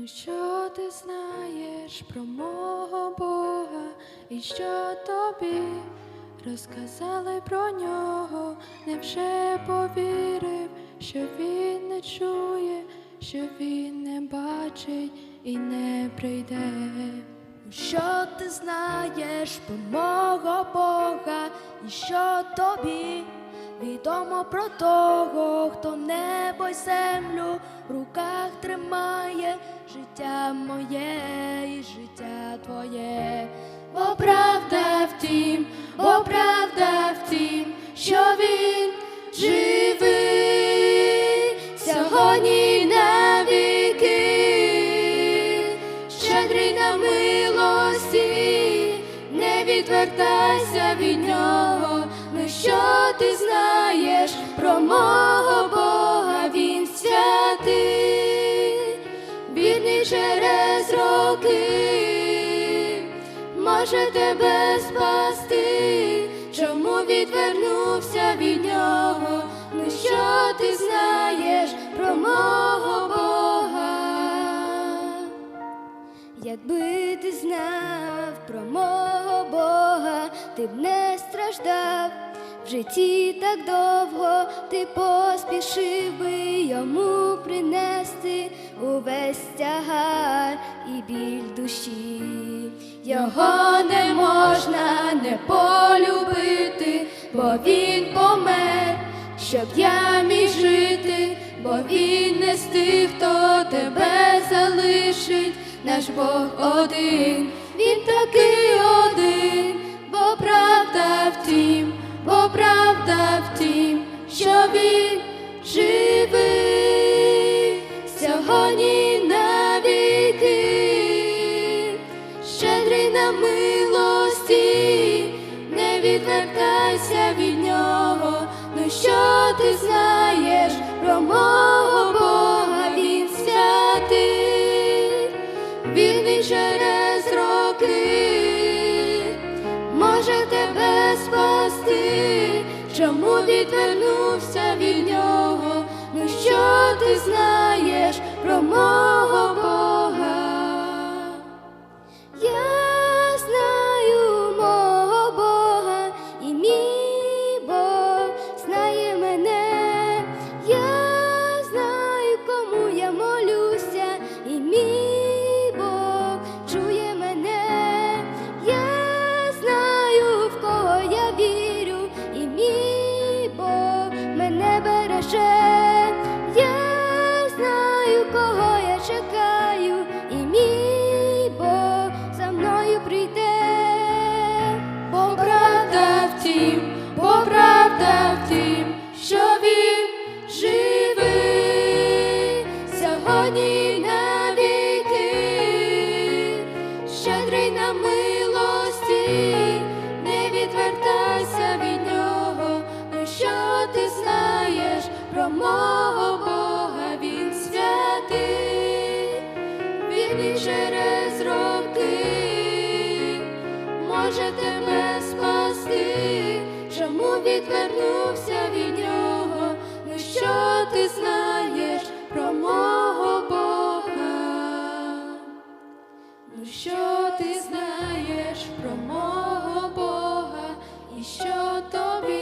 Ну що ти знаєш про мого Бога і що тобі розказали про нього? Невже повірив, що він не чує, що він не бачить і не прийде? Що ти знаєш про мого Бога, і що тобі відомо про того, хто небо й землю в руках тримає, життя моє і життя твоє, бо правда в тім, бо правда в тім, що він живий сьогодні й навіки. Щедрий на милості, не відвертайся від нього. Ну що ти знаєш про мого через роки, може тебе спасти, чому відвернувся від нього? Ну що ти знаєш про мого Бога? Якби ти знав про мого Бога, ти б не страждав житті так довго, ти поспішив би йому принести увесь тягар і біль душі. Його не можна не полюбити, бо він помер, щоб я міг жити, бо він не з тих, хто тебе залишить, наш Бог один, він такий один, милості, не відвертайся від нього. Ну що ти знаєш про мого Бога, він святий, вірний через роки, може тебе спасти, чому відвернувся від нього? Ну що ти знаєш про мого щедрий на милості, не відвертайся від нього. Ну що ти знаєш про мого Бога, він святий, вірний через роки, може тебе спасти, чому відвернувся від нього? Ну що ти знаєш? tobie.